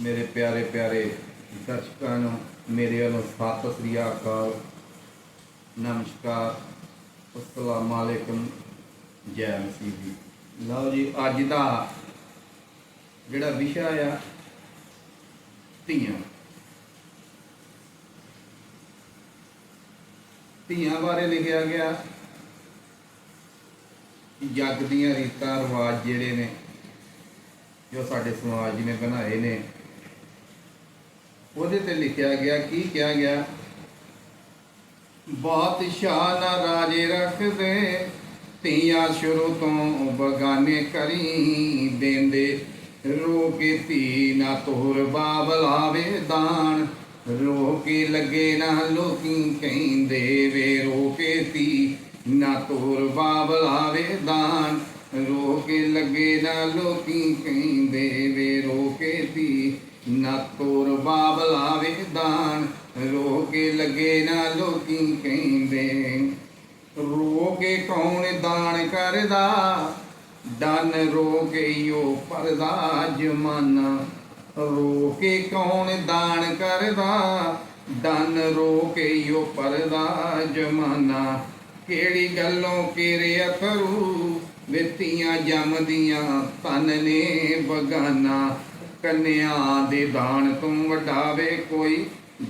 ਮੇਰੇ ਪਿਆਰੇ ਪਿਆਰੇ ਦਰਸ਼ਕਾਂ ਨੂੰ, ਮੇਰੇ ਵੱਲੋਂ ਸਤਿ ਸ੍ਰੀ ਅਕਾਲ। ਨਮਸਕਾਰ। ਅਸਲਾਮ ਵਾਲੇਕਮ ਜੈ ਮਸੀਹ ਜੀ। ਲਓ ਜੀ, ਅੱਜ ਦਾ ਜਿਹੜਾ ਵਿਸ਼ਾ ਆ, ਧੀਆਂ। ਧੀਆਂ ਬਾਰੇ ਲਿਖਿਆ ਗਿਆ ਜੱਗ ਦੀਆਂ ਰੀਤਾਂ, ਰਿਵਾਜ ਜਿਹੜੇ ਨੇ, ਜੋ ਸਾਡੇ ਸਮਾਜ ਨੇ ਬਣਾਏ ਨੇ ਉਹਦੇ ਤੇ ਲਿਖਿਆ ਗਿਆ, ਕੀ ਕਿਹਾ ਗਿਆ? ਬਾਦਸ਼ਾਹ ਨਾ ਰਾਜੇ ਰੱਖਦੇ, ਧੀਆਂ ਸ਼ੁਰੂ ਤੋਂ ਬਗਾਨੇ ਕਰੀ ਦੇਂਦੇ। ਰੋ ਕੇ ਧੀ ਨਾ ਤੋਰ ਬਾਬਲਾਵੇ ਦਾਨ, ਰੋ ਕੇ ਲੱਗੇ ਨਾ ਲੋਕੀ ਕਹਿੰਦੇ ਵੇ। ਰੋ ਕੇ ਧੀ ਨਾ ਤੋਰ ਬਾਬਲਾਵੇ ਦਾਨ, ਰੋ ਕੇ ਲੱਗੇ ਨਾ ਲੋਕੀ ਕਹਿੰਦੇ ਵੇ। ਰੋ ਕੇ ਧੀ ਨਾ ਤੋਰ ਬਾਬਲਾਵੇ ਦਾਨ ਰੋ ਕੇ ਲੱਗੇ ਨਾ ਲੋਕੀ ਕਹਿੰਦੇ। ਰੋ ਕੇ ਕੌਣ ਦਾਨ ਕਰਦਾ? ਡਨ ਰੋ ਕੇ ਯੋ ਪਰਦਾ ਜਮਾਨਾ। ਰੋ ਕੇ ਕੌਣ ਦਾਨ ਕਰਦਾ? ਡਨ ਰੋ ਕੇ ਯੋ ਪਰਦਾ ਜਮਾਨਾ। ਕਿਹੜੀ ਗੱਲੋਂ ਕਿਰੇ ਕਰੂ ਵਿਤੀਆਂ ਜੰਮਦੀਆਂ ਤਨ ਨੇ ਬਗਾਨਾ। ਕੰਨਿਆ ਦੇ ਦਾਨ ਤੋਂ ਵਡਾਵੇ ਕੋਈ।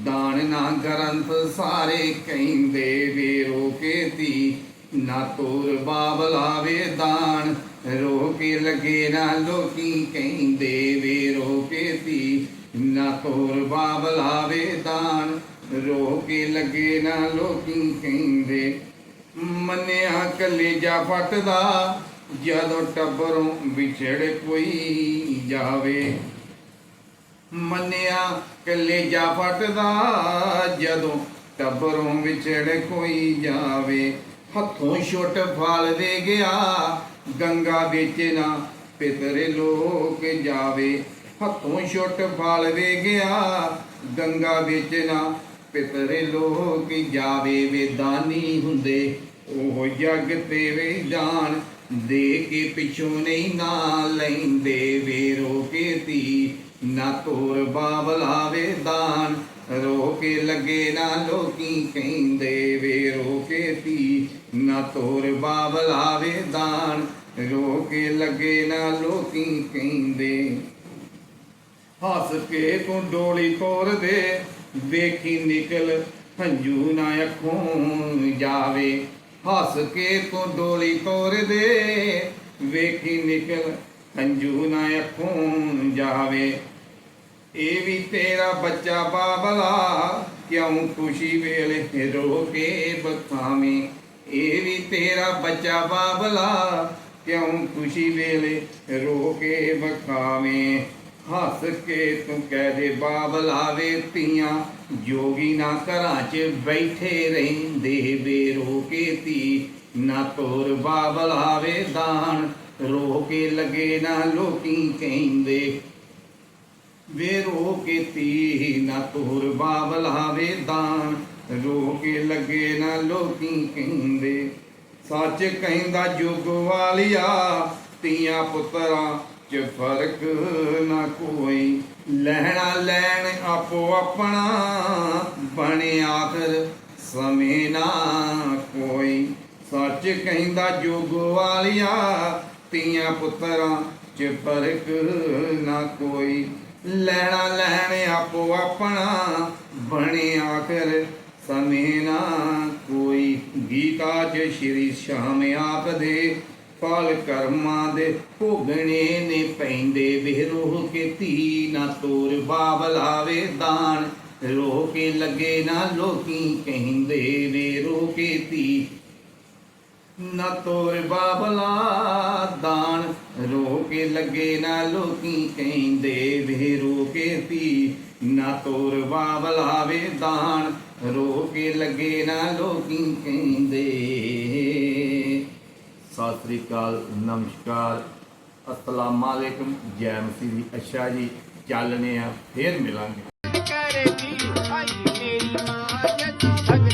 ਦਾਨ ਨਾ ਗਰੰਥ ਸਾਰੇ ਕਹਿੰਦੇ ਵੇ ਰੋ ਕੇ ਧੀ। ਨਾ ਤੋਰ ਬਾਬਲਾਵੇ ਦਾਨ ਰੋ ਕੇ ਲੱਗੇ ਨਾ ਲੋਕੀ ਕਹਿੰਦੇ ਵੇ ਰੋ ਕੇ ਧੀ। ਨਾ ਤੋਰ ਬਾਬਲਾਵੇ ਦਾਨ ਰੋ ਕੇ ਲੱਗੇ ਨਾ ਲੋਕੀ ਕਹਿੰਦੇ। ਮੰਨਿਆ ਕਲੇਜਾ ਫਟਦਾ, ਜਦੋਂ ਟੱਬਰੋਂ ਵਿਛੜ ਕੋਈ ਜਾਵੇ। ਮੰਨਿਆ ਕਲੇਜਾ ਫਟਦਾ ਜਦੋਂ ਟੱਬਰੋਂ ਵਿਛੜ ਕੋਈ ਜਾਵੇ। ਹੱਥੋਂ ਛੁੱਟ ਫਲ ਦੇ ਗਿਆ, ਗੰਗਾ ਵਿੱਚ ਨਾ ਪਿਤਰੇ ਲੋਕ ਜਾਵੇ। ਹੱਥੋਂ ਛੁੱਟ ਫਲ ਦੇ ਗਿਆ, ਗੰਗਾ ਵਿੱਚ ਨਾ ਪਿਤਰੇ ਲੋਕ ਜਾਵੇ। ਵੇਦਾਨੀ ਹੁੰਦੇ, ਉਹ ਜਗ ਤੇ ਵੇ ਜਾਣ ਦੇ ਕੇ ਪਿਛੋਂ ਨਹੀਂ ਨਾ ਲੈਂਦੇ। ਵੇ ਕੇ ਤੀ ਨਾ ਤੋਰ ਬਾਬਲਾਵੇ ਦਾਨ। ਰੋ ਕੇ ਲੱਗੇ ਨਾ ਲੋਕੀ ਕਹਿੰਦੇ ਵੇ ਰੋ ਕੇ ਧੀ, ਨਾ ਤੋਰ ਬਾਬਲਾਵੇ ਦਾਨ। ਰੋ ਕੇ ਲੱਗੇ ਨਾ ਲੋਕੀ ਕਹਿੰਦੇ। ਹੱਸ ਕੇ ਤੂੰ ਡੋਲੀ ਤੋਰ ਦੇ, ਵੇਖੀ ਨਿਕਲ ਹੰਝੂ ਨਾ ਅੱਖੋਂ ਜਾਵੇ। ਹੱਸ ਕੇ ਤੂੰ ਡੋਲੀ ਤੋਰ ਦੇ, ਵੇਖੀ ਨਿਕਲ ਹੰਝੂ ਨਾ ਅੱਖੋਂ ਜਾਵੇ। ਇਹ ਵੀ ਤੇਰਾ ਬੱਚਾ ਬਾਬਲਾ, ਕਿਉਂ ਖੁਸ਼ੀ ਵੇਲੇ ਰੋ ਕੇ ਬਖਾਵੇਂ? ਇਹ ਵੀ ਤੇਰਾ ਬੱਚਾ ਬਾਬਲਾ, ਕਿਉਂ ਖੁਸ਼ੀ ਵੇਲੇ ਰੋ ਕੇ ਬਖਾਵੇਂ? ਹੱਸ ਕੇ ਤੂੰ ਕਹਿ ਦੇ ਬਾਬਲਾਵੇ ਧੀਆਂ, ਜੋਗੀ ਨਾ ਘਰਾਂ 'ਚ ਬੈਠੇ ਰਹਿੰਦੇ, ਬੇਰੋ ਕੇ ਧੀ। ਨਾ ਤੋਰ ਬਾਬਲਾਵੇ ਦਾਨ ਰੋ ਕੇ ਲੱਗੇ ਨਾ ਲੋਕੀ ਕਹਿੰਦੇ। ਵੇ ਰੋ ਕੇ ਤੀ ਨਾ ਤੋਰ ਬਾਬਲਾਵੇ ਦਾਨ ਰੋ ਕੇ ਲੱਗੇ ਨਾ ਲੋਕੀ ਕਹਿੰਦੇ। ਸੱਚ ਕਹਿੰਦਾ ਜੁਗ ਵਾਲਿਆ ਤੀਆਂ ਪੁੱਤਰਾਂ ਚ ਫ਼ਰਕ ਨਾ ਕੋਈ। ਲੈਣਾ ਲੈਣ ਆਪੋ ਆਪਣਾ ਬਣੇ ਆਖਰ ਸਮੇਂ ਨਾ ਕੋਈ। ਸੱਚ ਕਹਿੰਦਾ ਜੁਗ ਵਾਲਿਆ ਤੀਆਂ ਪੁੱਤਰਾਂ ਚ ਫ਼ਰਕ ਨਾ ਕੋਈ। ਲੈਣਾ ਲੈਣ ਆਪੋ ਆਪਣਾ, ਬਣੇ ਆਖਰ ਸਮੇਂ ਨਾ ਕੋਈ। ਗੀਤਾ ਚ ਸ਼੍ਰੀ ਸ਼ਾਮ ਆਖਦੇ ਫਲ ਕਰਮਾਂ ਦੇ ਭੋਗਣੇ ਨੇ ਪੈਂਦੇ ਵੇ ਰੋਹ ਕੇ ਧੀ ਨਾ ਤੋਰ ਬਾਬਲਾਵੇ ਦਾਨ। ਰੋ ਕੇ ਲੱਗੇ ਨਾ ਲੋਕੀ ਕਹਿੰਦੇ ਵੇ ਰੋ ਕੇ ਧੀ। ਨਾ ਤੋਰ ਬਾਬਲਾ, ਦਾਨ ਰੋ ਕੇ ਲੱਗੇ ਨਾ ਲੋਕੀ ਕਹਿੰਦੇ ਵੇ ਰੋ ਕੇ ਧੀ। ਨਾ ਤੋਰ ਬਾਬਲਾਵੇ ਦਾਨ ਰੋ ਕੇ ਲੱਗੇ ਨਾ ਲੋਕੀ ਕਹਿੰਦੇ। ਸਤਿ ਸ੍ਰੀ ਅਕਾਲ, ਨਮਸਕਾਰ। ਅਸਲਾਮ ਵਾਲੇਕਮ ਜੈ ਮਸੀਹ ਅੱਛਾ ਜੀ ਚੱਲਨੇ ਆ, ਫੇਰ ਮਿਲਾਂਗੇ। ਕਰਦੀ ਆਈ ਮੇਰੀ ਮਾਂ, ਜਦ